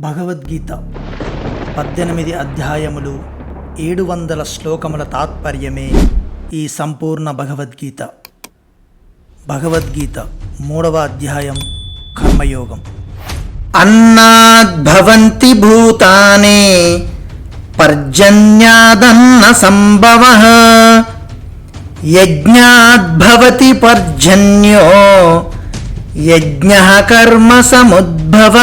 భగవద్గీత పద్దెనిమిది అధ్యాయములు ఏడు వందల శ్లోకముల తాత్పర్యమే ఈ సంపూర్ణ భగవద్గీత. భగవద్గీత మూడవ అధ్యాయం కర్మయోగం. అన్నాద్భవంతి భూతానే పర్జన్యాదన్న సంభవ. యజ్ఞాద్భవతి పర్జన్యో యజ్ఞ కర్మ సముద్భవ.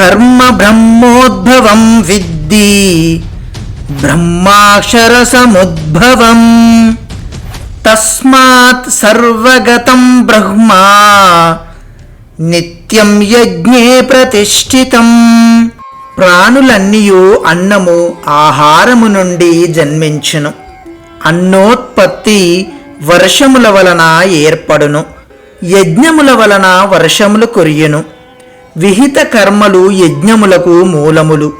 కర్మ బ్రహ్మోద్భవం విద్ది బ్రహ్మాక్షర సముద్భవం తస్మాత్ సర్వగతం బ్రహ్మా నిత్యం యజ్ఞే ప్రతిష్ఠితం ప్రాణులన్నీయు అన్నము ఆహారము నుండి జన్మించును. అన్నోత్పత్తి వర్షముల వలన ఏర్పడును. యజ్ఞముల వలన వర్షములు కురియును. విహిత కర్మలు యజ్ఞములకు మూలములు.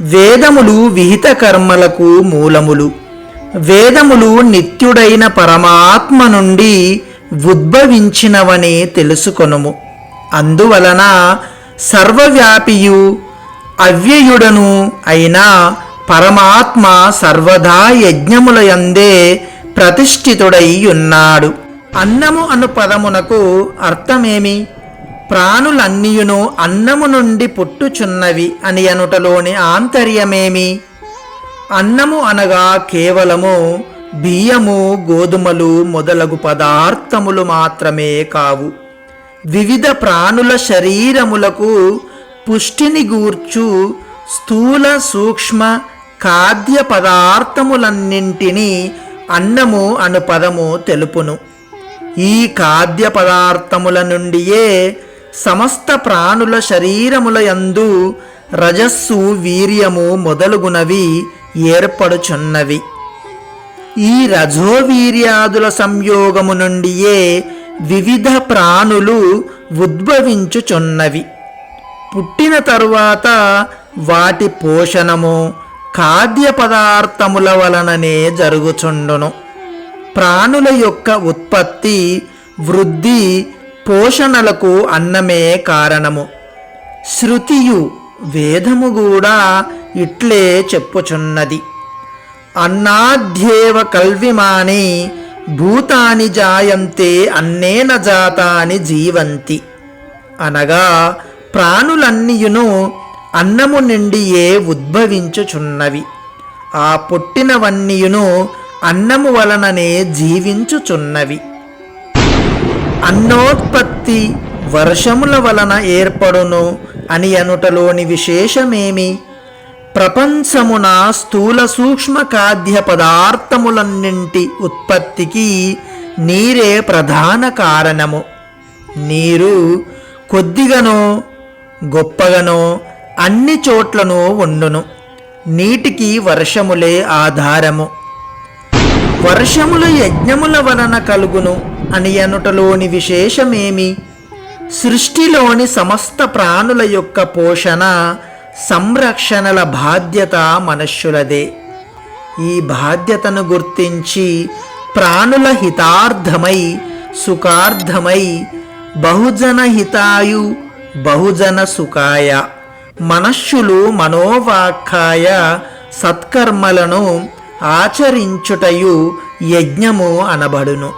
వేదములు విహిత కర్మలకు మూలములు. వేదములు నిత్యుడైన పరమాత్మ నుండి ఉద్భవించినవని తెలుసుకొనుము. అందువలన సర్వవ్యాపియు అవ్యయుడను అయిన పరమాత్మ సర్వదా యజ్ఞములయందే ప్రతిష్ఠితుడై ఉన్నాడు. అన్నము అను పదమునకు అర్థమేమి? ప్రాణులన్నీయును అన్నము నుండి పుట్టుచున్నవి అని అనుటలోని ఆంతర్యమేమి? అన్నము అనగా కేవలము బియ్యము గోధుమలు మొదలగు పదార్థములు మాత్రమే కావు. వివిధ ప్రాణుల శరీరములకు పుష్టిని గూర్చు స్థూల సూక్ష్మ ఖాద్య పదార్థములన్నింటినీ అన్నము అను పదము తెలుపును. ఈ ఖాద్య పదార్థముల నుండియే సమస్త ప్రాణుల శరీరముల యందు రజస్సు వీర్యము మొదలుగునవి ఏర్పడుచున్నవి. ఈ రజోవీర్యాదుల సంయోగము నుండియే వివిధ ప్రాణులు ఉద్భవించుచున్నవి. పుట్టిన తరువాత వాటి పోషణము ఖాద్య పదార్థముల వలననే జరుగుచుండును. ప్రాణుల యొక్క ఉత్పత్తి వృద్ధి పోషణలకు అన్నమే కారణము. శృతియు వేదము కూడా ఇట్లే చెప్పుచున్నది. అన్నాధ్యేవ కల్విమాని భూతాని జాయంతే అన్నేన జాతాని జీవంతి. అనగా ప్రాణులన్నీయును అన్నము నుండియే ఉద్భవించుచున్నవి. ఆ పుట్టినవన్నీయును అన్నము వలననే జీవించుచున్నవి. అన్నోత్పత్తి వర్షముల వలన ఏర్పడును అని అనుటలోని విశేషమేమి? ప్రపంచమున స్థూల సూక్ష్మ ఖాద్య పదార్థములన్నింటి ఉత్పత్తికి నీరే ప్రధాన కారణము. నీరు కొద్దిగానో గొప్పగానో అన్ని చోట్లను ఉండును. నీటికి వర్షములే ఆధారము. వర్షములు యజ్ఞముల వలన కలుగును అని అనుటలోని విశేషమేమి? సృష్టిలోని సమస్త ప్రాణుల యొక్క పోషణ సంరక్షణల బాధ్యత మనుష్యులదే. ఈ బాధ్యతను గుర్తించి ప్రాణుల హితార్థమై సుఖార్థమై బహుజన హితాయు బహుజన సుఖాయ మనష్యులు మనోవాక్కాయ సత్కర్మలను ఆచరించుటయు యజ్ఞము అనబడును.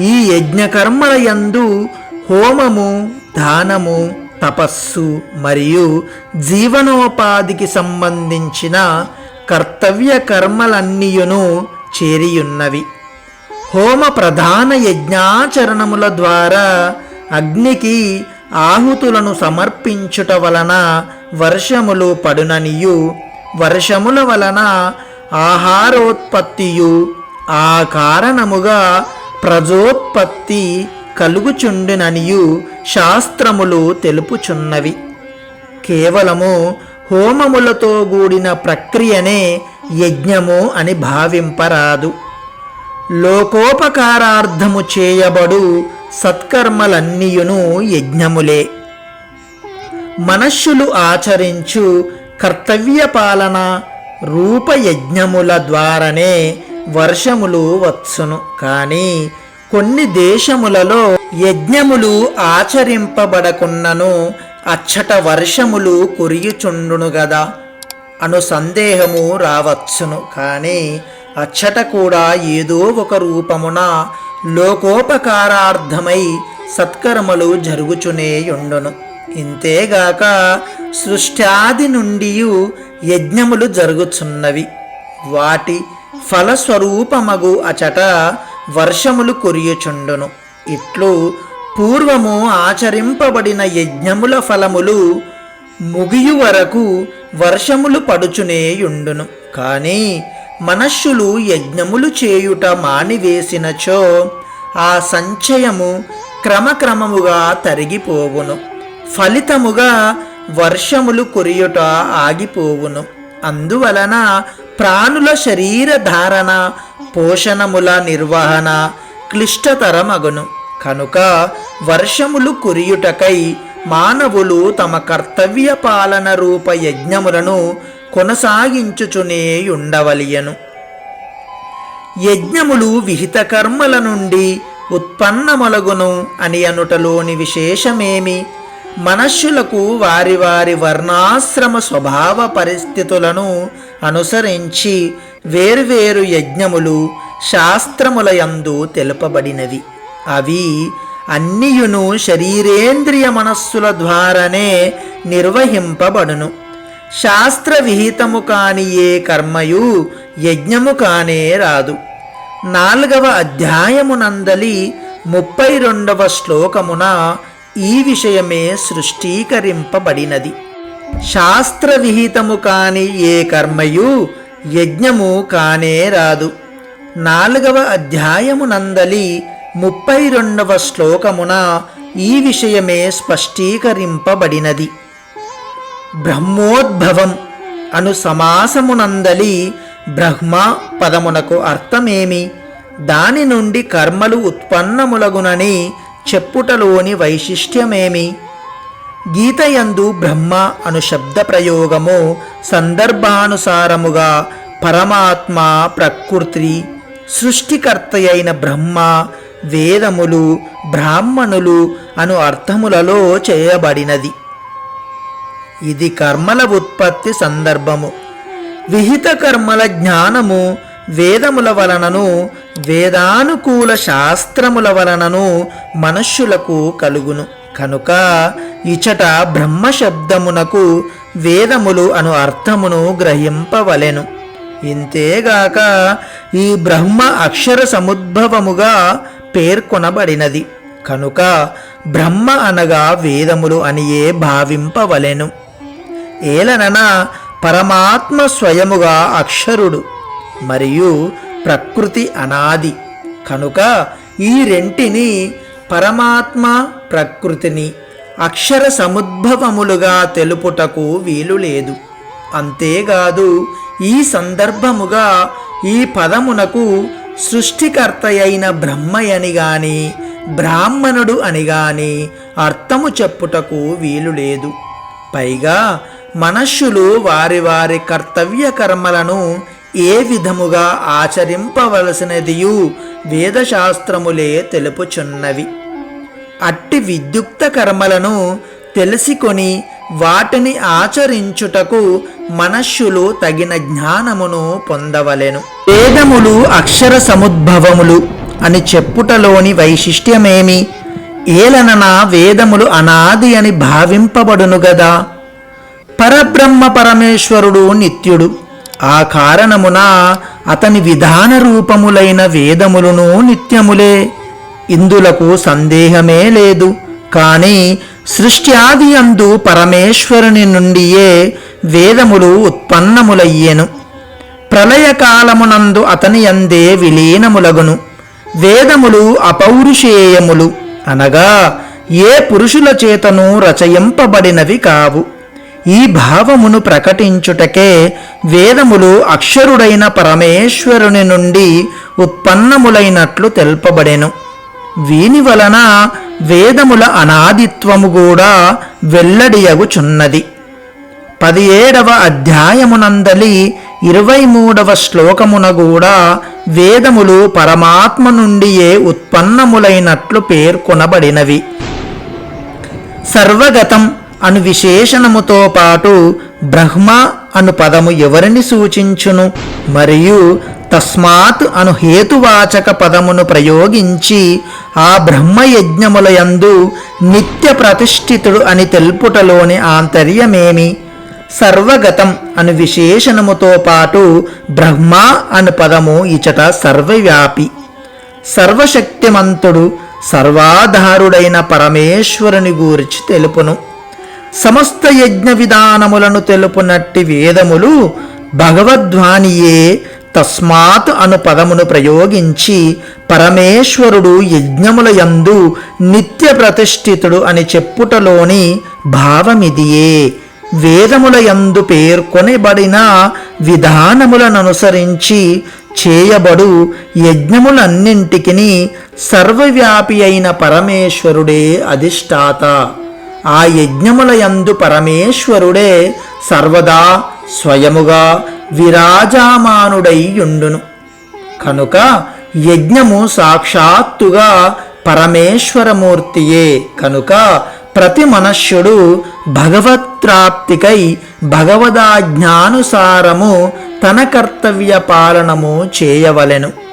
ఈ యజ్ఞకర్మల యందు హోమము దానము తపస్సు మరియు జీవనోపాధికి సంబంధించిన కర్తవ్య కర్మలన్నీయును చేరియున్నవి. హోమ ప్రధాన యజ్ఞాచరణముల ద్వారా అగ్నికి ఆహుతులను సమర్పించుట వలన వర్షములు పడుననియు. వర్షముల వలన ఆహారోత్పత్తియు ఆ కారణముగా ప్రజోత్పత్తి కలుగుచుండుననియు శాస్త్రములు తెలుపుచున్నవి. కేవలము హోమములతో కూడిన ప్రక్రియనే యజ్ఞము అని భావింపరాదు. లోకోపకారార్థము చేయబడు సత్కర్మలన్నీయును యజ్ఞములే. మనష్యులు ఆచరించు కర్తవ్య పాలన రూపయజ్ఞముల ద్వారానే వర్షములు వచ్చును. కానీ కొన్ని దేశములలో యజ్ఞములు ఆచరింపబడకున్నను. అచ్చట వర్షములు కురియుచుండును గదా. అను సందేహము రావచ్చును. కానీ అచ్చట కూడా ఏదో ఒక రూపమున లోకోపకారార్థమై సత్కర్మలు జరుగుచునేయుండును ఇంతేగాక సృష్ట్యాది నుండి యజ్ఞములు జరుగుచున్నవి. వాటి ఫలస్వరూపమగు అచట వర్షములు కురియుచుండును. ఇట్లు పూర్వము ఆచరింపబడిన యజ్ఞముల ఫలములు ముగియు వరకు వర్షములు పడుచునేయుండును. కానీ మనష్యులు యజ్ఞములు చేయుట మానివేసినచో ఆ సంచయము క్రమక్రమముగా తరిగిపోవును. ఫలితముగా వర్షములు కురియుట ఆగిపోవును. అందువలన ప్రాణుల శరీర ధారణ పోషణముల నిర్వహణ క్లిష్టతరమగును. కనుక వర్షములు కురియుటకై మానవులు తమ కర్తవ్య పాలన రూప యజ్ఞములను కొనసాగించుచునే ఉండవలియను. యజ్ఞములు విహిత కర్మల నుండి ఉత్పన్నములగును అని అనుటలోని విశేషమేమి? మనుష్యులకు వారి వారి వర్ణాశ్రమ స్వభావ పరిస్థితులను అనుసరించి వేర్వేరు యజ్ఞములు శాస్త్రములయందు తెలుపబడినవి. అవి అన్నియును శరీరేంద్రియ మనస్సుల ద్వారానే నిర్వహింపబడును. శాస్త్ర విహితము కాని ఏ కర్మయు యజ్ఞము కానే రాదు. నాలుగవ అధ్యాయమునందలి ముప్పై రెండవ శ్లోకమున ఈ విషయమే సృష్టీకరింపబడినది. శాస్త్ర విహితము కాని ఏ కర్మయు యజ్ఞము కానే రాదు. నాలుగవ అధ్యాయమునందలి ముప్పై రెండవ శ్లోకమున ఈ విషయమే స్పష్టీకరింపబడినది. బ్రహ్మోద్భవం అను సమాసమునందలి బ్రహ్మ పదమునకు అర్థమేమి? దాని నుండి కర్మలు ఉత్పన్నములగునని చెప్పుటలోని వైశిష్ట్యమేమి? గీతయందు బ్రహ్మ అను శబ్ద ప్రయోగము సందర్భానుసారముగా పరమాత్మ ప్రకృతి సృష్టికర్తయైన బ్రహ్మ వేదములు బ్రాహ్మణులు అను అర్థములలో చేయబడినది. ఇది కర్మల ఉత్పత్తి సందర్భము. విహిత కర్మల జ్ఞానము వేదముల వలనను వేదానుకూల శాస్త్రముల వలనను మనుష్యులకు కలుగును. కనుక ఇచట బ్రహ్మ శబ్దమునకు వేదములు అను అర్థమును గ్రహింపవలెను. ఇంతేగాక ఈ బ్రహ్మ అక్షర సముద్భవముగా పేర్కొనబడినది. కనుక బ్రహ్మ అనగా వేదములు అనియే భావింపవలెను. ఏలనన పరమాత్మ స్వయముగా అక్షరుడు. మరియు ప్రకృతి అనాది. కనుక ఈ రెంటిని పరమాత్మ ప్రకృతిని అక్షర సముద్భవములుగా తెలుపుటకు వీలు లేదు. అంతేకాదు ఈ సందర్భముగా ఈ పదమునకు సృష్టికర్తయైన బ్రహ్మయని గాని బ్రాహ్మణుడు అని గాని అర్థము చెప్పుటకు వీలు లేదు. పైగా మనుష్యులు వారి వారి కర్తవ్య కర్మలను ఏ విధముగా ఆచరింపవలసినదియు వేదశాస్త్రములే తెలుపుచున్నవి. అట్టి విద్యుక్త కర్మలను తెలిసికొని వాటిని ఆచరించుటకు మనస్సులు తగిన జ్ఞానమును పొందవలెను. వేదములు అక్షర సముద్భవములు అని చెప్పుటలోని వైశిష్ట్యమేమి? ఏలనన వేదములు అనాది అని భావింపబడును గదా? పరబ్రహ్మ పరమేశ్వరుడు నిత్యుడు ఆ కారణమున అతని విధాన రూపములైన వేదములను నిత్యములే. ఇందులకు సందేహమే లేదు. కానీ సృష్టి ఆది అందు పరమేశ్వరుని నుండియే వేదములు ఉత్పన్నములయ్యెను. ప్రళయకాలమునందు అతని అందే విలీనములగును. వేదములు అపౌరుషేయములు అనగా ఏ పురుషుల చేతను రచయింపబడినవి కావు. ఈ భావమును ప్రకటించుటకే వేదములు అక్షరుడైన పరమేశ్వరుని నుండి ఉత్పన్నములైనట్లు తెలుపబడెను. వీని వలన వేదముల అనాదిత్వము కూడా వెల్లడియగుచున్నది. పదిహేడవ అధ్యాయమునందలి ఇరవై మూడవ శ్లోకమున కూడా వేదములు పరమాత్మ నుండియే ఉత్పన్నములైనట్లు పేర్కొనబడినవి. సర్వగతం అను విశేషణముతో పాటు బ్రహ్మ అను పదము ఎవరిని సూచించును? మరియు తస్మాత్ అను హేతువాచక పదమును ప్రయోగించి ఆ బ్రహ్మయజ్ఞములయందు నిత్య ప్రతిష్ఠితుడు అని తెలుపుటలోని ఆంతర్యమేమి? సర్వగతం అను విశేషణముతో పాటు బ్రహ్మ అను పదము ఇచట సర్వవ్యాపి. సర్వశక్తిమంతుడు సర్వాధారుడైన పరమేశ్వరుని గూర్చి తెలుపును. సమస్త యజ్ఞ విధానములను తెలుపునట్టి వేదములు భగవద్వాణియే తస్మాత్ అను పదమును ప్రయోగించి పరమేశ్వరుడు యజ్ఞముల యందు నిత్య ప్రతిష్ఠితుడు అని చెప్పుటలోని భావమిదియే. వేదముల యందు పేర్కొనబడిన విధానములను అనుసరించి చేయబడు యజ్ఞములన్నింటికి సర్వవ్యాపి అయిన పరమేశ్వరుడే అధిష్టాత. ఆ యజ్ఞముల యందు పరమేశ్వరుడే సర్వదా స్వయముగా విరాజమానుడైయుండును కనుక యజ్ఞము సాక్షాత్తుగా పరమేశ్వరమూర్తియే. కనుక ప్రతి మనుష్యుడు భగవత్ప్రాప్తికై భగవదాజ్ఞానుసారము తన కర్తవ్య పాలనము చేయవలెను.